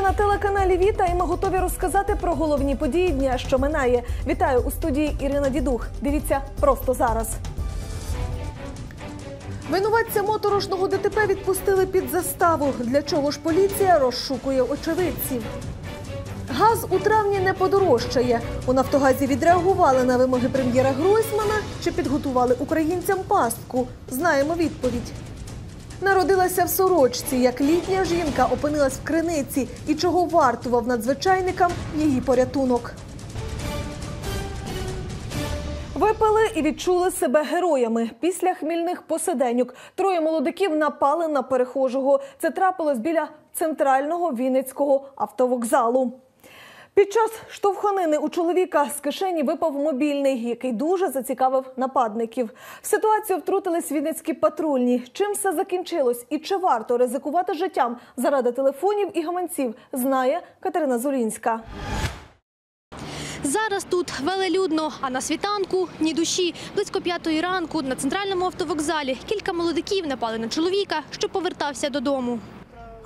Новини на телеканалі Віта, і ми готові розказати про головні події дня, що минає. Вітаю у студії Ірина Дідух. Дивіться просто зараз. Винуватця моторошного ДТП відпустили під заставу. Для чого ж поліція розшукує очевидців? Газ у травні не подорожчає. У Нафтогазі відреагували на вимоги прем'єра Гройсмана чи підготували українцям пастку. Знаємо відповідь. Народилася в сорочці, як літня жінка опинилась в криниці і чого вартував надзвичайникам її порятунок. Випили і відчули себе героями. Після хмільних посиденьок троє молодиків напали на перехожого. Це трапилось біля центрального Вінницького автовокзалу. Під час штовханини у чоловіка з кишені випав мобільний, який дуже зацікавив нападників. В ситуацію втрутились вінницькі патрульні. Чим все закінчилось і чи варто ризикувати життям заради телефонів і гаманців, знає Катерина Зулінська. Зараз тут велелюдно, а на світанку ні душі. Близько п'ятої ранку на центральному автовокзалі кілька молодиків напали на чоловіка, що повертався додому.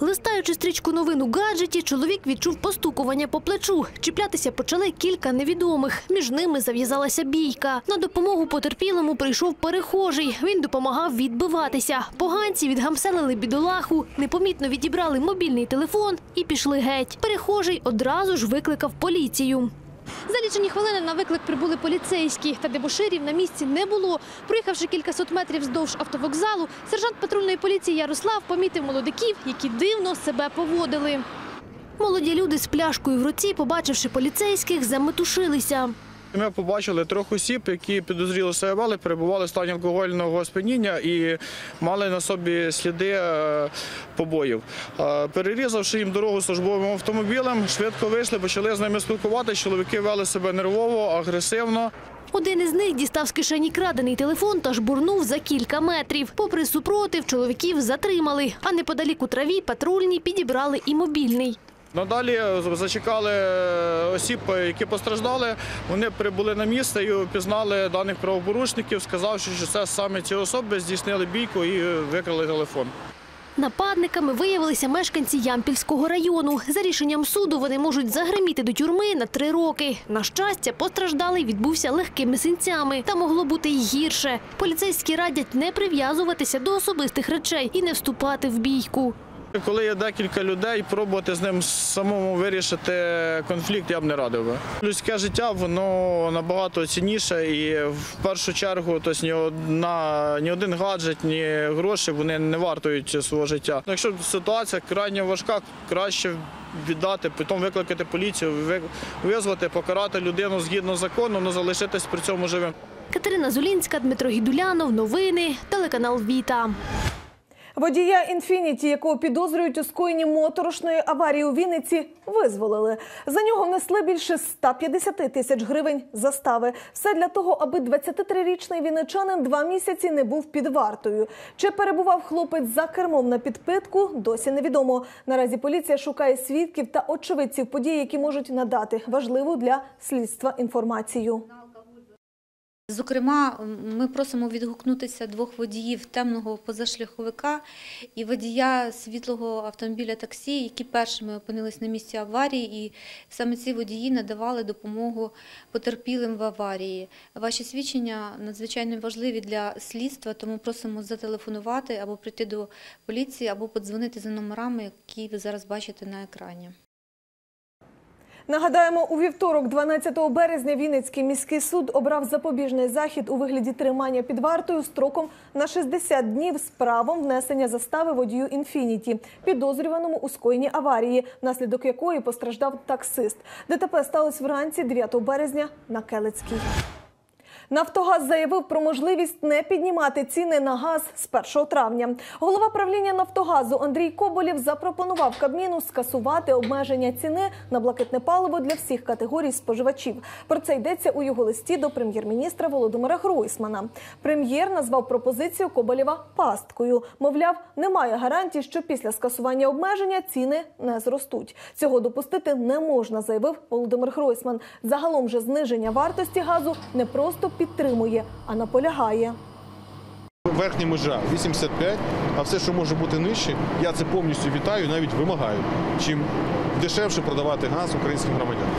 Листаючи стрічку новин у гаджеті, чоловік відчув постукування по плечу. Чіплятися почали кілька невідомих. Між ними зав'язалася бійка. На допомогу потерпілому прийшов перехожий. Він допомагав відбиватися. Поганці відгамселили бідолаху, непомітно відібрали мобільний телефон і пішли геть. Перехожий одразу ж викликав поліцію. За лічені хвилини на виклик прибули поліцейські, та дебоширів на місці не було. Проїхавши кількасот метрів вздовж автовокзалу, сержант патрульної поліції Ярослав помітив молодиків, які дивно себе поводили. Молоді люди з пляшкою в руці, побачивши поліцейських, заметушилися. Ми побачили трьох осіб, які підозріло себе перебували в стані алкогольного сп'яніння і мали на собі сліди е, побоїв. Е, Перерізавши їм дорогу службовим автомобілем, швидко вийшли, почали з ними спілкуватися. Чоловіки вели себе нервово, агресивно. Один із них дістав з кишені крадений телефон та жбурнув за кілька метрів. Попри супротив, чоловіків затримали, а неподалік у траві патрульні підібрали і мобільний. Надалі зачекали осіб, які постраждали. Вони прибули на місце і опізнали даних правопорушників, сказавши, що це саме ці особи здійснили бійку і викрали телефон. Нападниками виявилися мешканці Ямпільського району. За рішенням суду вони можуть загриміти до тюрми на три роки. На щастя, постраждалий відбувся легкими синцями. Та могло бути й гірше. Поліцейські радять не прив'язуватися до особистих речей і не вступати в бійку. Коли є декілька людей, пробувати з ним самому вирішити конфлікт я б не радив. Людське життя воно набагато цінніше і в першу чергу тобто, ні, одна, ні один гаджет, ні гроші вони не вартують свого життя. Якщо ситуація крайне важка, краще віддати, потім викликати поліцію, ви- визвати, покарати людину згідно закону, але залишитись при цьому живим. Катерина Зулінська, Дмитро Гідулянов. Новини. Телеканал Віта. Водія інфініті, якого підозрюють у скоєнні моторошної аварії у Вінниці, визволили. За нього внесли більше 150 тисяч гривень застави. Все для того, аби 23-річний вінничанин два місяці не був під вартою. Чи перебував хлопець за кермом на підпитку, досі невідомо. Наразі поліція шукає свідків та очевидців подій, які можуть надати важливу для слідства інформацію. Зокрема, ми просимо відгукнутися двох водіїв темного позашляховика і водія світлого автомобіля таксі, які першими опинились на місці аварії, і саме ці водії надавали допомогу потерпілим в аварії. Ваші свідчення надзвичайно важливі для слідства, тому просимо зателефонувати або прийти до поліції, або подзвонити за номерами, які ви зараз бачите на екрані. Нагадаємо, у вівторок, 12 березня, Вінницький міський суд обрав запобіжний захід у вигляді тримання під вартою строком на 60 днів з правом внесення застави водію «Інфініті», підозрюваному у скоєнні аварії, внаслідок якої постраждав таксист. ДТП сталося вранці 9 березня на Келецькій. Нафтогаз заявив про можливість не піднімати ціни на газ з 1 травня. Голова правління Нафтогазу Андрій Коболєв запропонував Кабміну скасувати обмеження ціни на блакитне паливо для всіх категорій споживачів. Про це йдеться у його листі до прем'єр-міністра Володимира Гройсмана. Прем'єр назвав пропозицію Коболєва пасткою. Мовляв, немає гарантій, що після скасування обмеження ціни не зростуть. Цього допустити не можна, заявив Володимир Гройсман. Загалом же зниження вартості газу не просто підтримує, а наполягає. верхня межа 85, а все, що може бути нижче, я це повністю вітаю, навіть вимагаю. Чим дешевше продавати газ українським громадянам.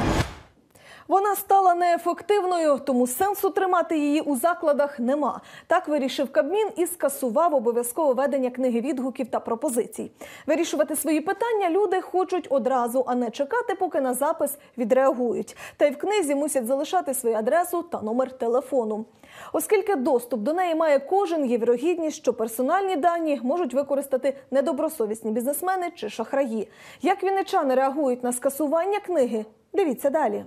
Вона стала неефективною, тому сенсу тримати її у закладах нема. Так вирішив Кабмін і скасував обов'язкове ведення книги відгуків та пропозицій. Вирішувати свої питання люди хочуть одразу, а не чекати, поки на запис відреагують. Та й в книзі мусять залишати свою адресу та номер телефону. Оскільки доступ до неї має кожен, є вірогідність, що персональні дані можуть використати недобросовісні бізнесмени чи шахраї. Як вінничани реагують на скасування книги? Дивіться далі.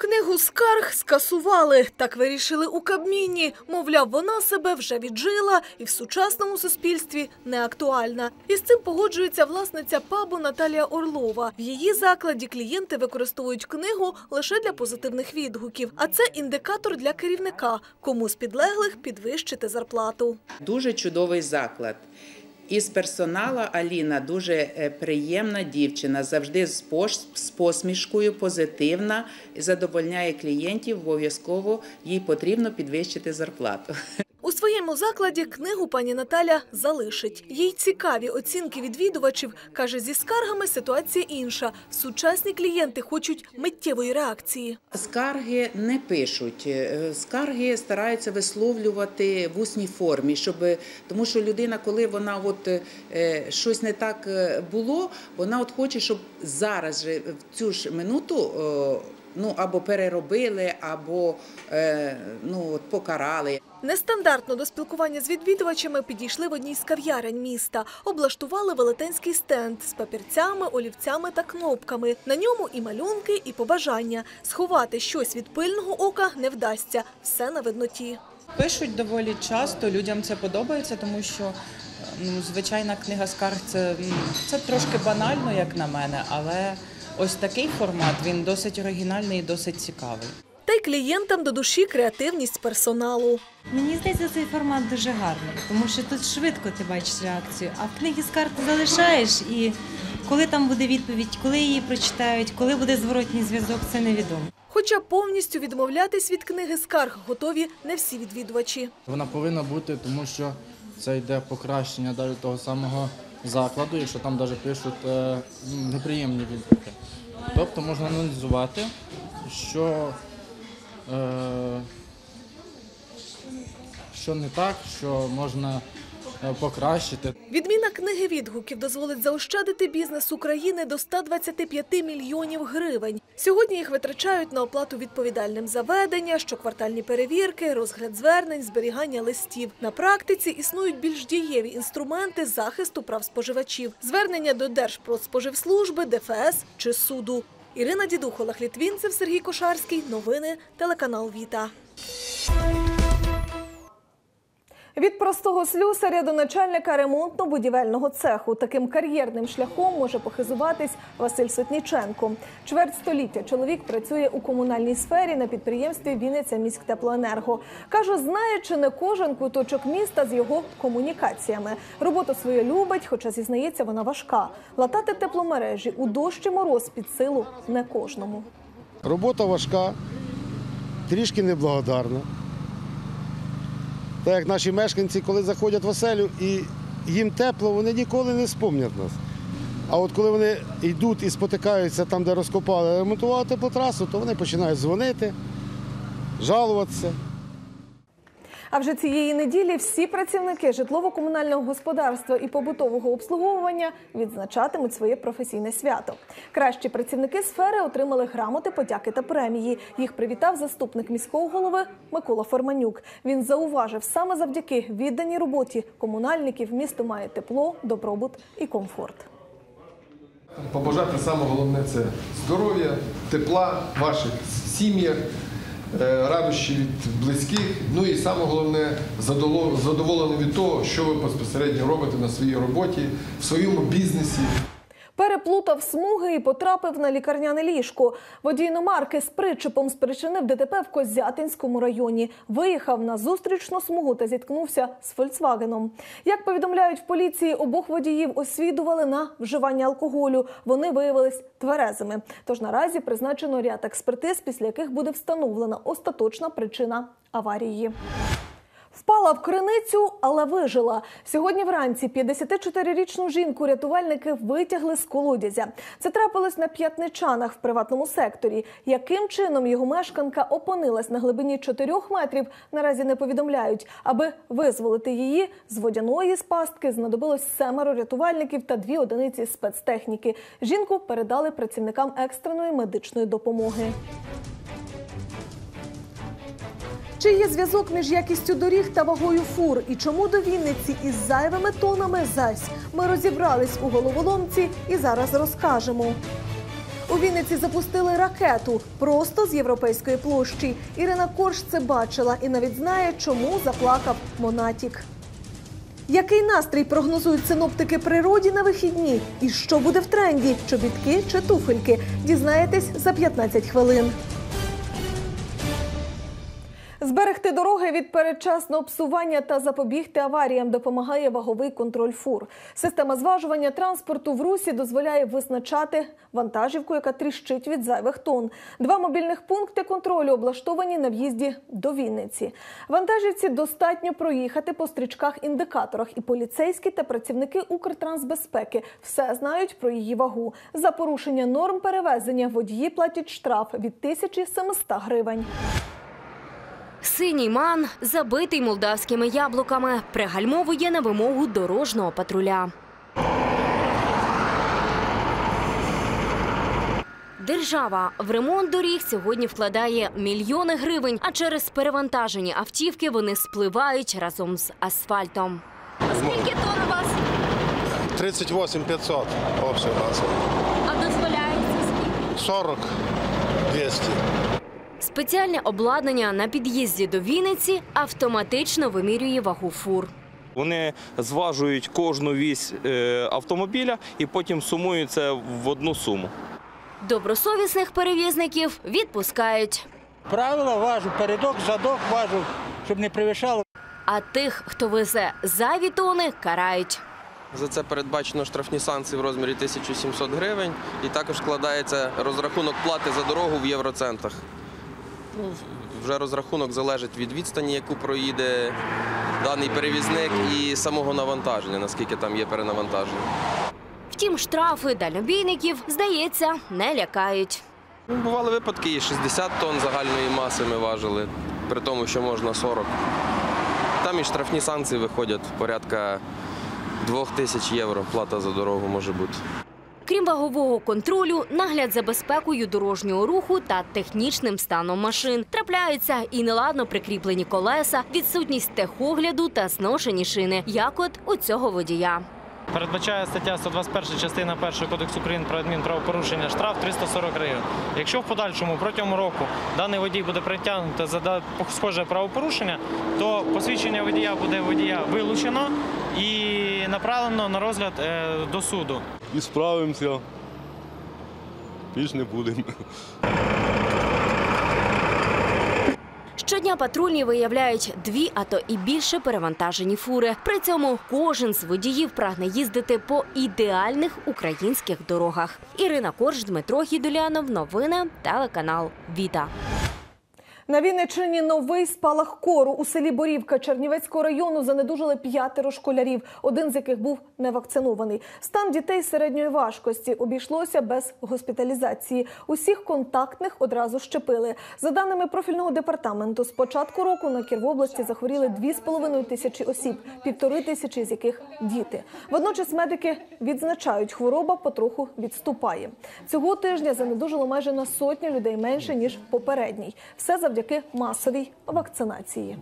Книгу скарг скасували. Так вирішили у Кабміні. Мовляв, вона себе вже віджила і в сучасному суспільстві не актуальна. І з цим погоджується власниця пабу Наталія Орлова. В її закладі клієнти використовують книгу лише для позитивних відгуків. А це індикатор для керівника, кому з підлеглих підвищити зарплату. Дуже чудовий заклад. Із персонала Аліна дуже е, приємна дівчина, завжди з посмішкою, позитивна, задовольняє клієнтів. Обов'язково їй потрібно підвищити зарплату. У своєму закладі книгу пані Наталя залишить. Їй цікаві оцінки відвідувачів. Каже, зі скаргами ситуація інша. Сучасні клієнти хочуть миттєвої реакції. Скарги не пишуть, е, скарги стараються висловлювати в усній формі, щоб тому, що людина, коли вона от е, щось не так е, було, вона от хоче, щоб зараз в цю ж минуту. Ну або переробили, або е, ну от покарали. Нестандартно до спілкування з відвідувачами підійшли в одній з кав'ярень міста. Облаштували велетенський стенд з папірцями, олівцями та кнопками. На ньому і малюнки, і побажання. Сховати щось від пильного ока не вдасться. Все на видноті. Пишуть доволі часто, людям це подобається, тому що ну, звичайна книга скарг це, це трошки банально, як на мене, але ось такий формат він досить оригінальний і досить цікавий. Та й клієнтам до душі креативність персоналу. Мені здається, цей формат дуже гарний, тому що тут швидко ти бачиш реакцію. А в книгі з карти залишаєш, і коли там буде відповідь, коли її прочитають, коли буде зворотній зв'язок, це невідомо. Хоча повністю відмовлятись від книги скарг готові не всі відвідувачі. Вона повинна бути, тому що це йде покращення далі того самого закладу, якщо там навіть пишуть е, неприємні відгуки. Тобто можна аналізувати, що, е, що не так, що можна покращити. Відміна книги відгуків дозволить заощадити бізнес України до 125 мільйонів гривень. Сьогодні їх витрачають на оплату відповідальним за ведення, щоквартальні перевірки, розгляд звернень, зберігання листів. На практиці існують більш дієві інструменти захисту прав споживачів, звернення до Держпродспоживслужби, ДФС чи суду. Ірина Дідух, Олег Літвінцев, Сергій Кошарський. Новини телеканал Віта. Від простого слюсаря до начальника ремонтно-будівельного цеху таким кар'єрним шляхом може похизуватись Василь Сотніченко. Чверть століття чоловік працює у комунальній сфері на підприємстві Вінниця міськтеплоенерго. Каже, знає чи не кожен куточок міста з його комунікаціями. Роботу свою любить, хоча зізнається, вона важка. Латати тепломережі у дощ і мороз під силу не кожному. Робота важка, трішки неблагодарна. Так як наші мешканці, коли заходять в оселю і їм тепло, вони ніколи не спомнять нас. А от коли вони йдуть і спотикаються там, де розкопали, ремонтували теплотрасу, то вони починають дзвонити, жалуватися. А вже цієї неділі всі працівники житлово-комунального господарства і побутового обслуговування відзначатимуть своє професійне свято. Кращі працівники сфери отримали грамоти, подяки та премії. Їх привітав заступник міського голови Микола Форманюк. Він зауважив, саме завдяки відданій роботі комунальників місто має тепло, добробут і комфорт. Побажати саме головне це здоров'я, тепла ваших сім'ях, радощі від близьких. Ну і саме головне задоволений від того, що ви безпосередньо робите на своїй роботі, в своєму бізнесі. Переплутав смуги і потрапив на лікарняне ліжко. Водій іномарки з причепом спричинив ДТП в Козятинському районі. Виїхав на зустрічну смугу та зіткнувся з Фольксвагеном. Як повідомляють в поліції, обох водіїв освідували на вживання алкоголю. Вони виявились тверезими. Тож наразі призначено ряд експертиз, після яких буде встановлена остаточна причина аварії. Впала в криницю, але вижила. Сьогодні вранці 54-річну жінку рятувальники витягли з колодязя. Це трапилось на п'ятничанах в приватному секторі. Яким чином його мешканка опинилась на глибині 4 метрів, наразі не повідомляють. Аби визволити її з водяної спастки знадобилось семеро рятувальників та дві одиниці спецтехніки. Жінку передали працівникам екстреної медичної допомоги. Чи є зв'язок між якістю доріг та вагою фур? І чому до Вінниці із зайвими тонами зась? Ми розібрались у головоломці і зараз розкажемо. У Вінниці запустили ракету просто з європейської площі. Ірина Корж це бачила і навіть знає, чому заплакав Монатік. Який настрій прогнозують синоптики природі на вихідні? І що буде в тренді? Чобітки чи туфельки? Дізнаєтесь за 15 хвилин. Зберегти дороги від передчасного псування та запобігти аваріям допомагає ваговий контроль фур. Система зважування транспорту в русі дозволяє визначати вантажівку, яка тріщить від зайвих тонн. Два мобільних пункти контролю облаштовані на в'їзді до Вінниці. Вантажівці достатньо проїхати по стрічках-індикаторах, і поліцейські та працівники Укртрансбезпеки все знають про її вагу. За порушення норм перевезення водії платять штраф від 1700 гривень. Синій ман, забитий молдавськими яблуками, пригальмовує на вимогу дорожнього патруля. Держава в ремонт доріг сьогодні вкладає мільйони гривень, а через перевантажені автівки вони спливають разом з асфальтом. Скільки тонн у вас? 38 500 общий масса. А дозволяється скільки? 40 200. Спеціальне обладнання на під'їзді до Вінниці автоматично вимірює вагу фур. Вони зважують кожну вісь е, автомобіля і потім сумують це в одну суму. Добросовісних перевізників відпускають. Правила важу, передок, задок важу, щоб не перевищало. А тих, хто везе зайві тони, карають. За це передбачено штрафні санкції в розмірі 1700 гривень і також складається розрахунок плати за дорогу в євроцентах. Ну, вже розрахунок залежить від відстані, яку проїде даний перевізник і самого навантаження, наскільки там є перенавантаження. Втім, штрафи дальнобійників, здається, не лякають. Ну, Бували випадки, і 60 тонн загальної маси ми важили, при тому, що можна 40. Там і штрафні санкції виходять порядка 2 тисяч євро. Плата за дорогу може бути. Крім вагового контролю, нагляд за безпекою дорожнього руху та технічним станом машин. Трапляються і неладно прикріплені колеса, відсутність техогляду та зношені шини, як от у цього водія. Передбачає стаття 121 частина 1 Кодексу України про адмінправопорушення штраф 340 гривень. Якщо в подальшому протягом року даний водій буде притягнути за схоже правопорушення, то посвідчення водія буде водія вилучено направлено на розгляд е, до суду. І справимося. Більш не будемо. Щодня патрульні виявляють дві, а то і більше перевантажені фури. При цьому кожен з водіїв прагне їздити по ідеальних українських дорогах. Ірина Корж, Дмитро Гідулянов. Новини телеканал Віта. На Вінниччині новий спалах кору. У селі Борівка Чернівецького району занедужили п'ятеро школярів, один з яких був невакцинований. Стан дітей середньої важкості обійшлося без госпіталізації. Усіх контактних одразу щепили. За даними профільного департаменту, з початку року на Кіровобласті захворіли 2,5 тисячі осіб, півтори тисячі з яких діти. Водночас медики відзначають, хвороба потроху відступає. Цього тижня занедужило майже на сотню людей менше ніж попередній. Все завдяки масовій вакцинації.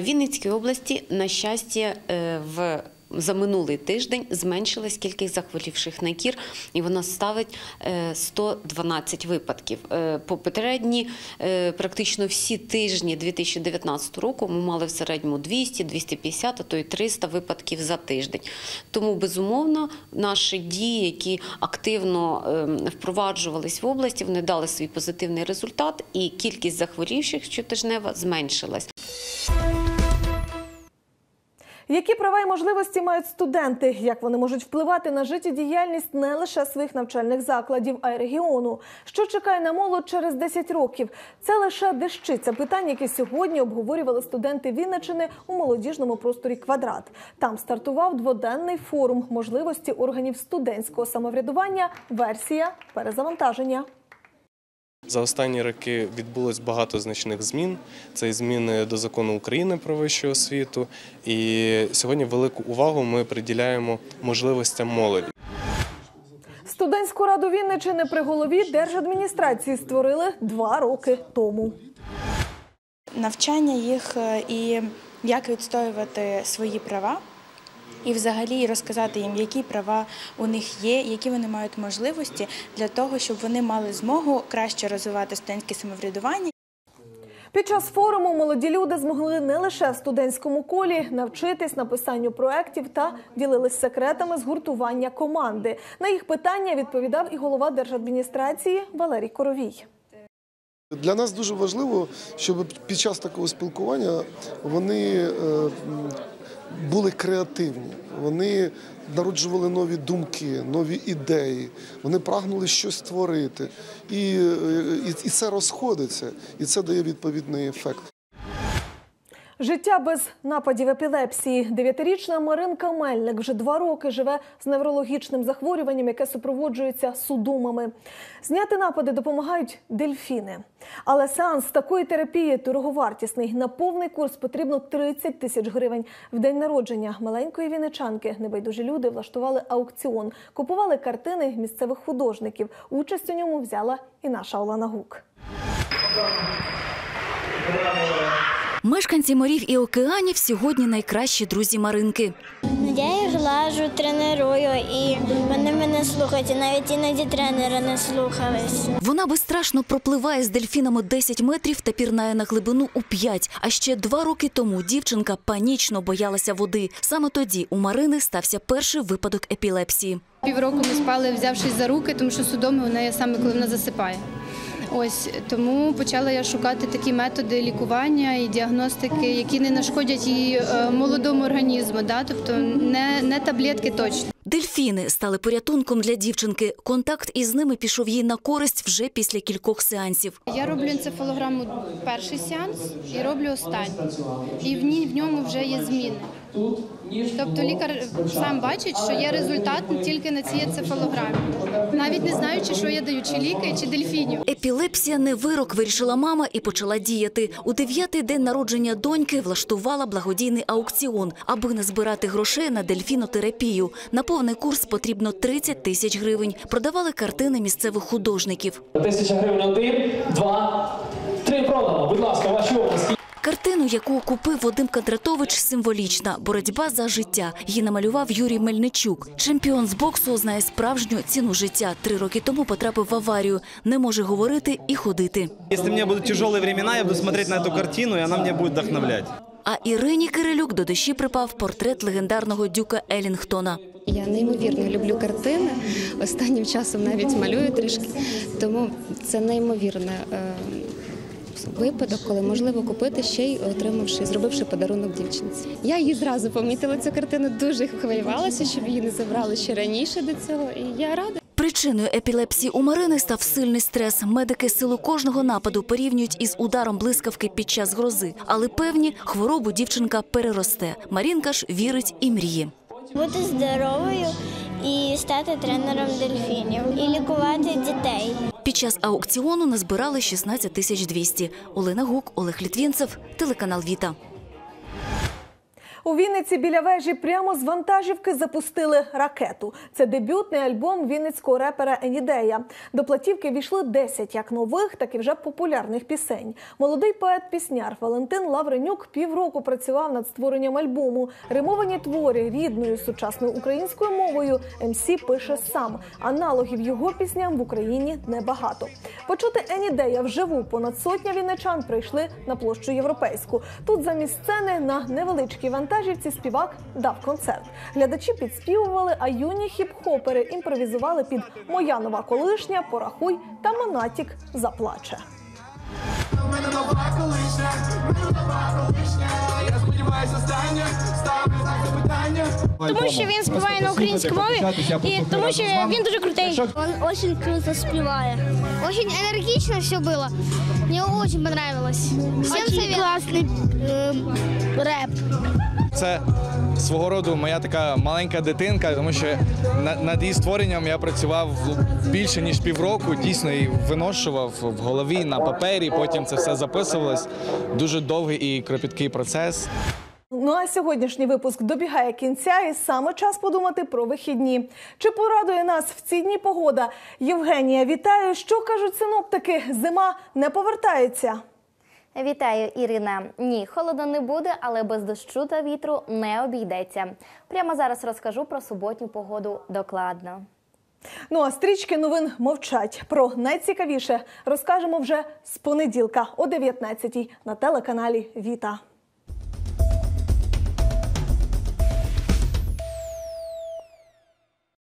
В Вінницькій області, на щастя, е, в за минулий тиждень зменшилась кількість захворівших на кір, і вона ставить е, 112 випадків. Е, Попередні е, практично всі тижні 2019 року ми мали в середньому 200, 250, а то й 300 випадків за тиждень. Тому, безумовно, наші дії, які активно е, впроваджувались в області, вони дали свій позитивний результат, і кількість захворівших щотижнева зменшилась. Які права і можливості мають студенти? Як вони можуть впливати на життєдіяльність не лише своїх навчальних закладів, а й регіону? Що чекає на молодь через 10 років? Це лише дещиця питань, які сьогодні обговорювали студенти Вінничини у молодіжному просторі Квадрат. Там стартував дводенний форум можливості органів студентського самоврядування. Версія перезавантаження. За останні роки відбулось багато значних змін. Це і зміни до закону України про вищу освіту. І сьогодні велику увагу ми приділяємо можливостям молоді. Студентську раду Вінничини при голові держадміністрації створили два роки тому. навчання їх е, і як відстоювати свої права, і взагалі розказати їм, які права у них є, які вони мають можливості для того, щоб вони мали змогу краще розвивати студентське самоврядування. Під час форуму молоді люди змогли не лише в студентському колі навчитись написанню проєктів та ділились секретами згуртування команди. На їх питання відповідав і голова держадміністрації Валерій Коровій. Для нас дуже важливо, щоб під час такого спілкування вони е, були креативні, вони народжували нові думки, нові ідеї, вони прагнули щось створити. І, е, і, і це розходиться, і це дає відповідний ефект. Життя без нападів епілепсії. Дев'ятирічна Маринка Мельник вже два роки живе з неврологічним захворюванням, яке супроводжується судумами. Зняти напади допомагають дельфіни. Але сеанс такої терапії дороговартісний. На повний курс потрібно 30 тисяч гривень. В день народження маленької віничанки небайдужі люди влаштували аукціон, купували картини місцевих художників. Участь у ньому взяла і наша Олена Гук. Мешканці морів і океанів сьогодні найкращі друзі Маринки. Я їх глажу, треную, і вони мене слухають. І навіть іноді тренери не слухались. Вона безстрашно пропливає з дельфінами 10 метрів та пірнає на глибину у 5. А ще два роки тому дівчинка панічно боялася води. Саме тоді у Марини стався перший випадок епілепсії. Півроку ми спали, взявшись за руки, тому що судоми у неї саме коли вона засипає. Ось тому почала я шукати такі методи лікування і діагностики, які не нашкодять її е, молодому організму, да? тобто не, не таблетки точно. Дельфіни стали порятунком для дівчинки. Контакт із ними пішов їй на користь вже після кількох сеансів. Я роблю енцефалограму перший сеанс і роблю останній. І в ній в ньому вже є зміни. Тобто лікар сам бачить, що є результат тільки на цій енцефалограмі, навіть не знаючи, що я даю, чи ліки, чи дельфінів. Епілепсія не вирок, вирішила мама і почала діяти. У дев'ятий день народження доньки влаштувала благодійний аукціон, аби не збирати грошей на дельфінотерапію. На повний курс потрібно 30 тисяч гривень. Продавали картини місцевих художників. Тисяча гривень один, два, три продано. Будь ласка, ваші обласки. Картину, яку купив Вадим Кадратович, символічна боротьба за життя. Її намалював Юрій Мельничук. Чемпіон з боксу знає справжню ціну життя. Три роки тому потрапив в аварію. Не може говорити і ходити. Если у меня будут тяжелые времена, я буду смотреть на эту картину, и она меня будет вдохновлять. А Ірині Кирилюк до душі припав портрет легендарного дюка Елінгтона. Я неймовірно люблю картини. Останнім часом навіть малюю трішки. Тому це неймовірне е, випадок, коли можливо купити ще й отримавши, зробивши подарунок дівчинці. Я її зразу помітила цю картину, дуже хвилювалася, щоб її не забрали ще раніше до цього. І я рада. Причиною епілепсії у Марини став сильний стрес. Медики силу кожного нападу порівнюють із ударом блискавки під час грози. Але певні, хворобу дівчинка переросте. Марінка ж вірить і мріє. Бути здоровою і стати тренером дельфінів, і лікувати дітей. Час аукціону назбирали 16 тисяч 200. Олена Гук, Олег Літвінцев, телеканал Віта. У Вінниці біля вежі прямо з вантажівки запустили ракету. Це дебютний альбом вінницького репера Енідея. До платівки війшли 10 як нових, так і вже популярних пісень. Молодий поет-пісняр Валентин Лавренюк півроку працював над створенням альбому. Римовані твори рідною сучасною українською мовою МС пише сам. Аналогів його пісням в Україні небагато. Почути Енідея вживу понад сотня вінничан прийшли на площу європейську. Тут замість сцени на невеличкій вантажівці співак дав концерт. Глядачі підспівували, а юні хіп-хопери імпровізували під Моя нова колишня, порахуй та Монатік заплаче. Я сподіваюся, останнє ставлю Тому що він співає на українській мові і тому що він дуже крутий. Він дуже круто співає. Очень енергічно все було. Мені дуже понравилось. Всім Дуже класний реп. Це свого роду моя така маленька дитинка, тому що над її створенням я працював більше ніж півроку. Дійсно і виношував в голові на папері. Потім це все записувалось. Дуже довгий і кропіткий процес. Ну а сьогоднішній випуск добігає кінця, і саме час подумати про вихідні. Чи порадує нас в ці дні погода? Євгенія, вітаю. Що кажуть синоптики? Зима не повертається. Вітаю, Ірина. Ні, холодно не буде, але без дощу та вітру не обійдеться. Прямо зараз розкажу про суботню погоду докладно. Ну а стрічки новин мовчать. Про найцікавіше розкажемо вже з понеділка о 19-й на телеканалі Віта.